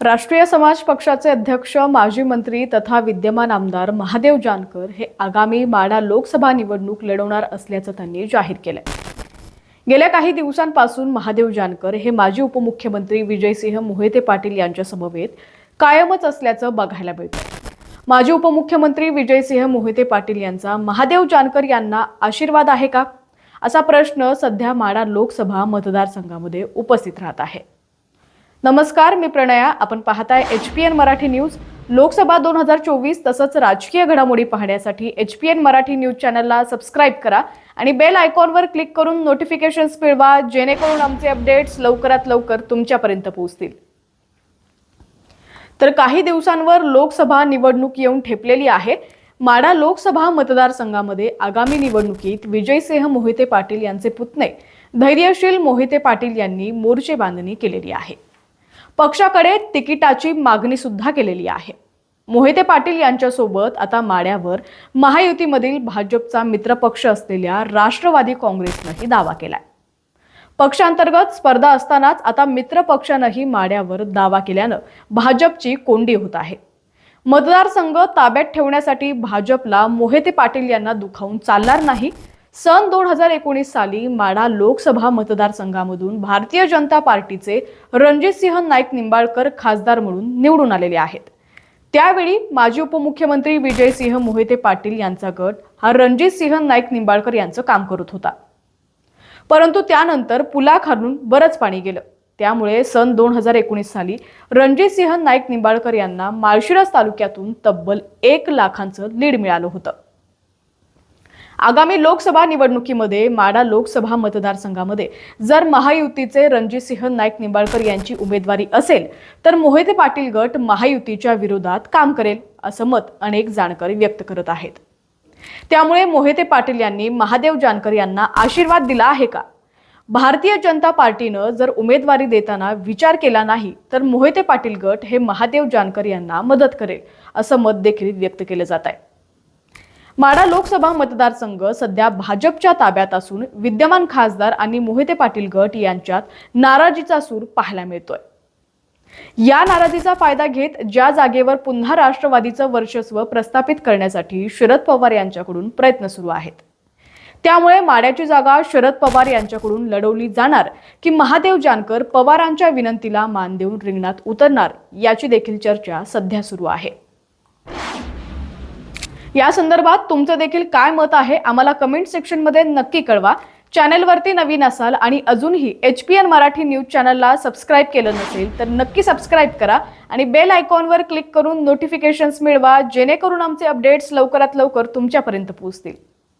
राष्ट्रीय समाज पक्षाचे अध्यक्ष माजी मंत्री तथा विद्यमान आमदार महादेव जानकर हे आगामी माडा लोकसभा निवडणूक लढवणार असल्याचं त्यांनी जाहीर केलंय. गेल्या काही दिवसांपासून महादेव जानकर हे माजी उपमुख्यमंत्री विजयसिंह मोहिते पाटील यांच्या समवेत कायमच असल्याचं बघायला मिळतं माजी उपमुख्यमंत्री विजयसिंह मोहिते पाटील यांचा महादेव जानकर यांना आशीर्वाद आहे का? असा प्रश्न सध्या माडा लोकसभा मतदारसंघामध्ये उपस्थित राहत आहे. नमस्कार मी प्रणया. आपण पाहताय H P N Marathi news. Lok Sabha दोन हजार चोवीस तसंच राजकीय घडामोडी पाहण्यासाठी H P N Marathi news चॅनलला सबस्क्राईब करा आणि बेल आयकॉनवर क्लिक करून नोटिफिकेशन्स मिळवा जेणेकरून आमचे अपडेट्स लवकरात लवकर तुमच्यापर्यंत पोहोचतील. तर काही दिवसांवर लोकसभा निवडणूक येऊन ठेपलेली आहे. माडा लोकसभा मतदारसंघामध्ये आगामी निवडणुकीत विजयसिंह मोहिते पाटील यांचे पुतणे. धैर्यशील मोहिते पाटील यांनी मोर्चे बांधणी केलेली आहे. पक्षाकडे तिकिटाची मागणी सुद्धा केलेली आहे. मोहिते पाटील यांच्यासोबत आता माड्यावर महायुतीमधील भाजपचा मित्रपक्ष असलेल्या राष्ट्रवादी काँग्रेसनंही दावा केलाय. पक्षांतर्गत स्पर्धा असतानाच आता मित्र पक्षानंही माड्यावर दावा केल्यानं भाजपची कोंडी होत आहे. मतदारसंघ ताब्यात ठेवण्यासाठी भाजपला मोहिते पाटील यांना दुखावून चालणार नाही सन दोन हजार एकोणीस साली माडा लोकसभा मतदारसंघामधून भारतीय जनता पार्टीचे रणजितसिंह नाईक निंबाळकर खासदार म्हणून निवडून आलेले आहेत. त्यावेळी माजी उपमुख्यमंत्री विजयसिंह मोहिते पाटील यांचा गट हा रणजितसिंह नाईक निंबाळकर यांचं काम करत होता. परंतु त्यानंतर पुलाखालून बरंच पाणी गेलं. त्यामुळे सन दोन हजार एकोणीस साली रणजितसिंह नाईक निंबाळकर यांना माळशिरस तालुक्यातून तब्बल एक लाखांचं लीड मिळालं होतं. आगामी लोकसभा निवडणुकीमध्ये माडा लोकसभा मतदारसंघामध्ये जर महायुतीचे रणजितसिंह नाईक निंबाळकर यांची उमेदवारी असेल तर मोहिते पाटील गट महायुतीच्या विरोधात काम करेल असं मत अनेक जाणकार व्यक्त करत आहेत. त्यामुळे मोहिते पाटील यांनी महादेव जानकर यांना आशीर्वाद दिला आहे का? भारतीय जनता पार्टीनं जर उमेदवारी देताना विचार केला नाही तर मोहिते पाटील गट हे महादेव जानकर यांना मदत करेल असं मत देखील व्यक्त केलं जात आहे. माडा लोकसभा मतदारसंघ सध्या भाजपच्या ताब्यात असून विद्यमान खासदार आणि मोहिते पाटील गट यांच्यात नाराजीचा सूर पाहायला मिळतोय. या नाराजीचा फायदा घेत ज्या जागेवर पुन्हा राष्ट्रवादीचं वर्चस्व प्रस्थापित करण्यासाठी शरद पवार यांच्याकडून प्रयत्न सुरू आहेत. त्यामुळे माड्याची जागा शरद पवार यांच्याकडून लढवली जाणार की महादेव जानकर पवारांच्या विनंतीला मान देऊन रिंगणात उतरणार याची देखील चर्चा सध्या सुरू आहे. या संदर्भात तुमचं देखील काय मत आहे आम्हाला कमेंट सेक्शनमध्ये नक्की कळवा. चॅनलवरती नवीन असाल आणि अजूनही H P N Marathi news चॅनलला सबस्क्राईब केलं नसेल तर नक्की सबस्क्राईब करा आणि बेल आयकॉनवर क्लिक करून नोटिफिकेशन्स मिळवा जेणेकरून आमचे अपडेट्स लवकरात लवकर तुमच्यापर्यंत पोहोचतील.